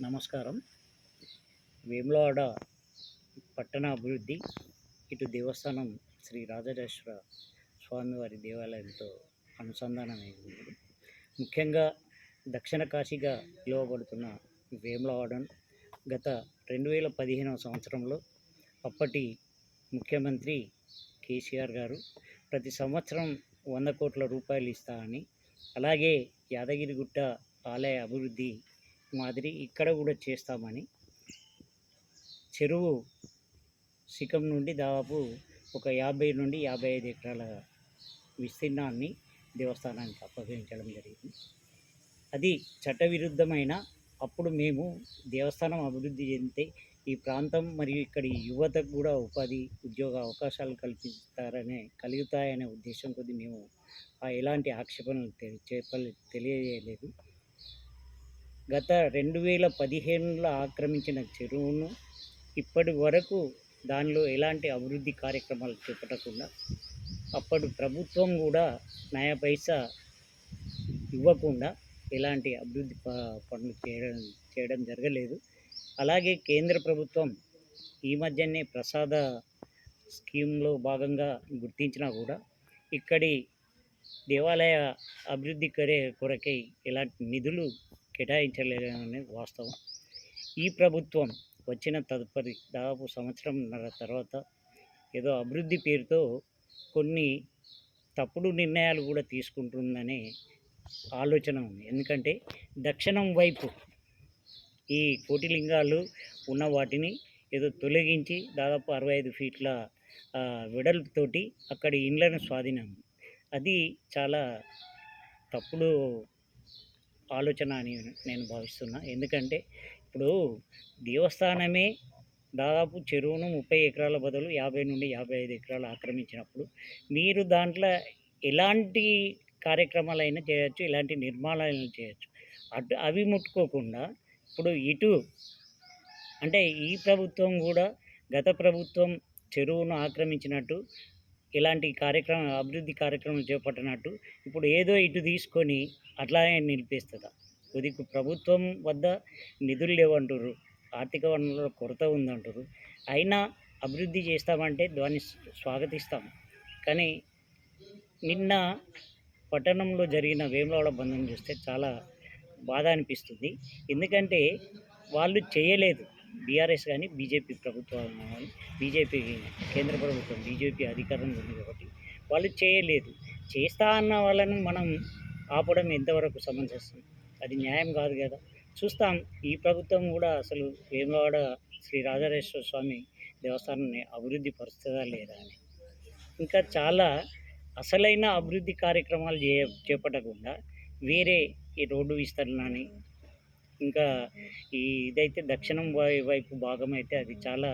నమస్కారం. వేములవాడ పట్టణ అభివృద్ధి ఇటు దేవస్థానం శ్రీ రాజరాజేశ్వర స్వామివారి దేవాలయంతో అనుసంధానమైంది. ముఖ్యంగా దక్షిణ కాశీగా పిలువబడుతున్న వేములవాడను గత రెండు వేల పదిహేనవ సంవత్సరంలో అప్పటి ముఖ్యమంత్రి కేసీఆర్ గారు ప్రతి సంవత్సరం వంద కోట్ల రూపాయలు ఇస్తా అని అలాగే యాదగిరిగుట్ట ఆలయ అభివృద్ధి మాదిరి ఇక్కడ కూడా చేస్తామని. చెరువు శిఖం నుండి దాదాపు ఒక యాభై నుండి యాభై ఐదు ఎకరాల విస్తీర్ణాన్ని దేవస్థానానికి అప్పగించడం జరిగింది. అది చట్టవిరుద్ధమైన అప్పుడు మేము దేవస్థానం అభివృద్ధి చెందితే ఈ ప్రాంతం మరియు ఇక్కడి యువతకు కూడా ఉపాధి ఉద్యోగ అవకాశాలు కల్పిస్తారనే కలుగుతాయనే ఉద్దేశం కొద్ది మేము ఆ ఎలాంటి ఆక్షేపణలు తె- చెప్పలే తెలియజేయలేదు. గత రెండు వేల పదిహేనులో ఆక్రమించిన చెరువును ఇప్పటి వరకు దానిలో ఎలాంటి అభివృద్ధి కార్యక్రమాలు చేపట్టకుండా అప్పటి ప్రభుత్వం కూడా నయా పైసా ఇవ్వకుండా ఎలాంటి అభివృద్ధి ప- పనులు చేయడం చేయడం జరగలేదు. అలాగే కేంద్ర ప్రభుత్వం ఈ మధ్యనే ప్రసాద స్కీమ్లో భాగంగా గుర్తించినా కూడా ఇక్కడి దేవాలయ అభివృద్ధి కొరే కొరకై ఎలాంటి నిధులు కేటాయించలేదనేది వాస్తవం. ఈ ప్రభుత్వం వచ్చిన తదుపరి దాదాపు సంవత్సరంన్నర తర్వాత ఏదో అభివృద్ధి పేరుతో కొన్ని తప్పుడు నిర్ణయాలు కూడా తీసుకుంటుందనే ఆలోచన ఉంది. ఎందుకంటే దక్షిణం వైపు ఈ కోటిలింగాలు ఉన్న వాటిని ఏదో తొలగించి దాదాపు అరవై ఐదు ఫీట్ల ఆ, వెడల్పుతోటి అక్కడి ఇండ్లను స్వాధీనం. అది చాలా తప్పుడు ఆలోచన అని నేను భావిస్తున్నా. ఎందుకంటే ఇప్పుడు దేవస్థానమే దాదాపు చెరువును ముప్పై ఎకరాల బదులు యాభై నుండి యాభై ఐదు ఎకరాలు ఆక్రమించినప్పుడు మీరు దాంట్లో ఎలాంటి కార్యక్రమాలైనా చేయొచ్చు ఇలాంటి నిర్మాణాలైనా చేయొచ్చు. అటు అవి ముట్టుకోకుండా ఇప్పుడు ఇటు అంటే ఈ ప్రభుత్వం కూడా గత ప్రభుత్వం చెరువును ఆక్రమించినట్టు ఇలాంటి కార్యక్రమం అభివృద్ధి కార్యక్రమం చేపట్టినట్టు ఇప్పుడు ఏదో ఇటు తీసుకొని అట్లానే నిలిపేస్తుందా? కొద్దిగా ప్రభుత్వం వద్ద నిధులు లేవంటారు ఆర్థిక వనరుల కొరత ఉందంటారు అయినా అభివృద్ధి చేస్తామంటే దాన్ని స్వాగతిస్తాం. కానీ నిన్న పట్టణంలో జరిగిన వేములవాడ బంధం చూస్తే చాలా బాధ అనిపిస్తుంది. ఎందుకంటే వాళ్ళు చేయలేదు. బీఆర్ఎస్ కానీ బీజేపీ ప్రభుత్వం కానీ బీజేపీ కేంద్ర ప్రభుత్వం బీజేపీ అధికారంలో ఉంది కాబట్టి వాళ్ళు చేయలేదు. చేస్తా అన్న వాళ్ళని మనం ఆపడం ఎంతవరకు సమంజసం? అది న్యాయం కాదు కదా. చూస్తాం. ఈ ప్రభుత్వం కూడా అసలు వేమవాడ శ్రీ రాజరాజేశ్వర స్వామి దేవస్థానాన్ని అభివృద్ధి పరుస్తుందా లేదా అని. ఇంకా చాలా అసలైన అభివృద్ధి కార్యక్రమాలు చే చేపట్టకుండా వేరే ఈ రోడ్డు విస్తరణ అని ఇంకా ఈ ఇదైతే దక్షిణం వై- వైపు భాగం అయితే అది చాలా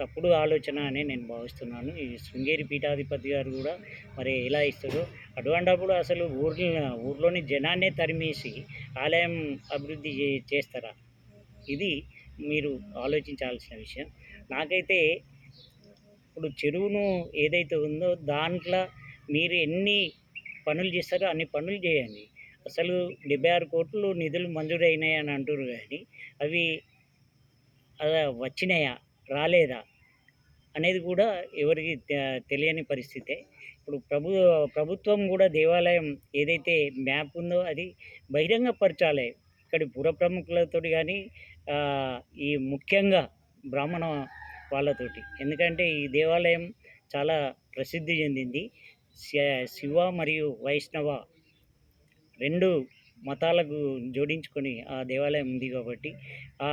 తప్పుడు ఆలోచన అని నేను భావిస్తున్నాను. ఈ శృంగేరి పీఠాధిపతి గారు కూడా మరి ఎలా ఇస్తారో అటువంటప్పుడు అసలు ఊర్లో ఊర్లోని జనాన్నే తరిమేసి ఆలయం అభివృద్ధి చే- చేస్తారా? ఇది మీరు ఆలోచించాల్సిన విషయం. నాకైతే ఇప్పుడు చెరువును ఏదైతే ఉందో దాంట్లో మీరు ఎన్ని పనులు చేస్తారో అన్ని పనులు చేయండి. అసలు డెబ్బై ఆరు కోట్లు నిధులు మంజూరైనాయి అని కానీ అవి అలా వచ్చినాయా? రాలేదా? అనేది కూడా ఎవరికి తె- తెలియని పరిస్థితే ఇప్పుడు ప్రభు ప్రభుత్వం కూడా దేవాలయం ఏదైతే మ్యాప్ ఉందో అది బహిరంగపరచాలి. ఇక్కడి పుర ప్రముఖులతో కానీ ఈ ముఖ్యంగా బ్రాహ్మణ వాళ్ళతోటి. ఎందుకంటే ఈ దేవాలయం చాలా ప్రసిద్ధి చెందింది. శ- శివ మరియు వైష్ణవ రెండు మతాలకు జోడించుకొని ఆ దేవాలయం ఉంది కాబట్టి ఆ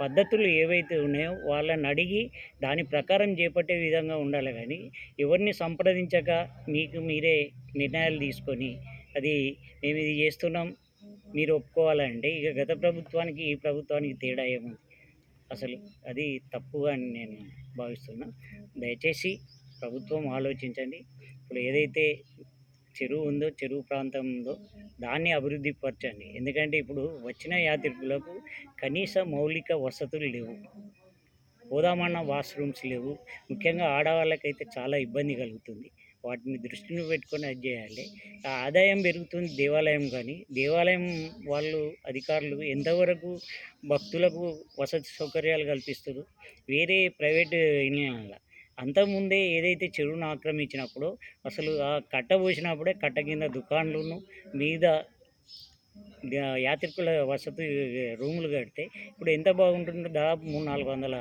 పద్ధతులు ఏవైతే ఉన్నాయో వాళ్ళని అడిగి దాని ప్రకారం చేపట్టే విధంగా ఉండాలి. కానీ ఎవరిని సంప్రదించక మీకు మీరే నిర్ణయాలు తీసుకొని అది మేము ఇది చేస్తున్నాం మీరు ఒప్పుకోవాలంటే ఇక గత ప్రభుత్వానికి ఈ ప్రభుత్వానికి తేడా ఏముంది? అసలు అది తప్పు అని నేను భావిస్తున్నా. దయచేసి ప్రభుత్వం ఆలోచించండి. ఇప్పుడు ఏదైతే చెరువు ఉందో చెరువు ప్రాంతం ఉందో దాన్ని అభివృద్ధి పరచండి. ఎందుకంటే ఇప్పుడు వచ్చిన యాత్రికులకు కనీస మౌలిక వసతులు లేవు. పోదామన్న వాష్రూమ్స్ లేవు. ముఖ్యంగా ఆడవాళ్ళకైతే చాలా ఇబ్బంది కలుగుతుంది. వాటిని దృష్టిని పెట్టుకొని అది చేయాలి. ఆ ఆదాయం పెరుగుతుంది దేవాలయం కానీ దేవాలయం వాళ్ళు అధికారులు ఎంతవరకు భక్తులకు వసతి సౌకర్యాలు కల్పిస్తారు? వేరే ప్రైవేట్ ఇళ్ళ అంతకుముందే ఏదైతే చెరువును ఆక్రమించినప్పుడు అసలు ఆ కట్ట పోసినప్పుడే కట్ట కింద దుకాణాలను మీద యాత్రికుల వసతి రూములు కడితే ఇప్పుడు ఎంత బాగుంటుందో దాదాపు మూడు నాలుగు వందల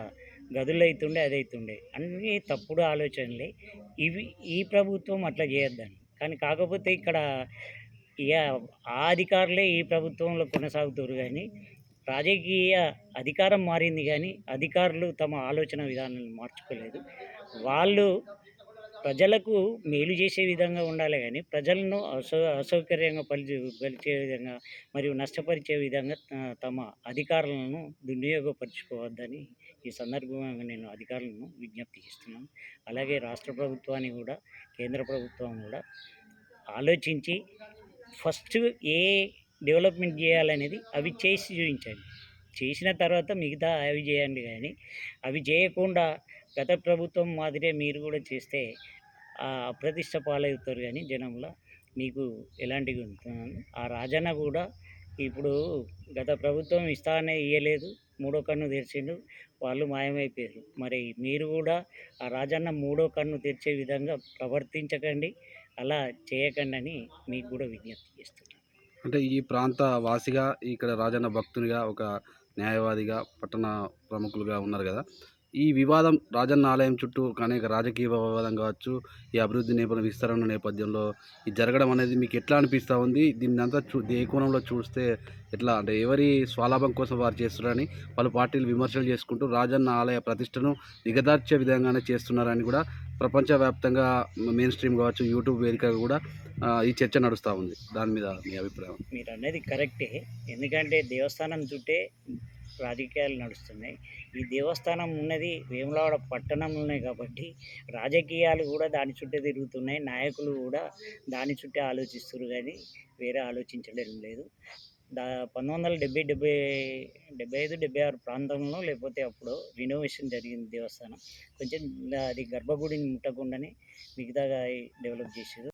గదులు అవుతుండే అది అవుతుండే అన్నీ తప్పుడు ఆలోచనలే. ఇవి ఈ ప్రభుత్వం అట్లా చేయొద్దని కానీ కాకపోతే ఇక్కడ ఇక ఆ అధికారులే ఈ ప్రభుత్వంలో కొనసాగుతారు కానీ రాజకీయ అధికారం మారింది కానీ అధికారులు తమ ఆలోచన విధానాన్ని మార్చుకోలేదు. వాళ్ళు ప్రజలకు మేలు చేసే విధంగా ఉండాలి కానీ ప్రజలను అసౌ అసౌకర్యంగా పలిచే పలిచే విధంగా మరియు నష్టపరిచే విధంగా తమ అధికారులను దుర్వినియోగపరుచుకోవద్దని ఈ సందర్భంగా నేను అధికారులను విజ్ఞప్తి చేస్తున్నాను. అలాగే రాష్ట్ర ప్రభుత్వాన్ని కూడా కేంద్ర ప్రభుత్వం కూడా ఆలోచించి ఫస్ట్ ఏ డెవలప్మెంట్ చేయాలనేది అవి చేసి చూపించండి చేసిన తర్వాత మిగతా అవి చేయండి కానీ అవి చేయకుండా గత ప్రభుత్వం మాదిరే మీరు కూడా చేస్తే ఆ అప్రతిష్ట పాలవుతారు కానీ జనంలో మీకు ఎలాంటివి ఉంటుంది ఆ రాజన్న కూడా ఇప్పుడు గత ప్రభుత్వం ఇస్తానే ఇయ్యలేదు మూడో కన్ను తెరిచిండు వాళ్ళు మాయమైపోయారు. మరి మీరు కూడా ఆ రాజన్న మూడో కన్ను తెరిచే విధంగా ప్రవర్తించకండి అలా చేయకండి అని మీకు కూడా విజ్ఞప్తి చేస్తున్నాను అంటే ఈ ప్రాంత వాసిగా ఇక్కడ రాజన్న భక్తునిగా ఒక న్యాయవాదిగా పట్టణ ప్రముఖులుగా ఉన్నారు కదా. ఈ వివాదం రాజన్న ఆలయం చుట్టూ అనేక రాజకీయ వివాదం కావచ్చు ఈ అభివృద్ధి నేపథ్యం విస్తరణ నేపథ్యంలో ఇది జరగడం అనేది మీకు ఎట్లా అనిపిస్తూ ఉంది? దీన్ని అంతా చూ ఏ కోణంలో చూస్తే ఎట్లా? అంటే ఎవరి స్వలాభం కోసం వారు చేస్తున్నారని పలు పార్టీలు విమర్శలు చేసుకుంటూ రాజన్న ఆలయ ప్రతిష్టను దిగదార్చే విధంగానే చేస్తున్నారని కూడా ప్రపంచవ్యాప్తంగా మెయిన్ స్ట్రీమ్ కావచ్చు యూట్యూబ్ వేదికగా కూడా ఈ చర్చ నడుస్తూ ఉంది. దాని మీద మీ అభిప్రాయం? మీరు అనేది కరెక్టే. ఎందుకంటే దేవస్థానం చుట్టే రాజకీయాలు నడుస్తున్నాయి. ఈ దేవస్థానం ఉన్నది వేములవాడ పట్టణంలోనే కాబట్టి రాజకీయాలు కూడా దాని చుట్టే తిరుగుతున్నాయి. నాయకులు కూడా దాని చుట్టే ఆలోచిస్తున్నారు కానీ వేరే ఆలోచించడం లేదు. దా పంతొమ్మిది వందల డెబ్బై డెబ్బై డెబ్బై ఐదు డెబ్బై ఆరు ప్రాంతంలో లేకపోతే అప్పుడు రినోవేషన్ జరిగింది దేవస్థానం. కొంచెం అది గర్భగుడిని ముట్టకుండానే మిగతాగా డెవలప్ చేసేది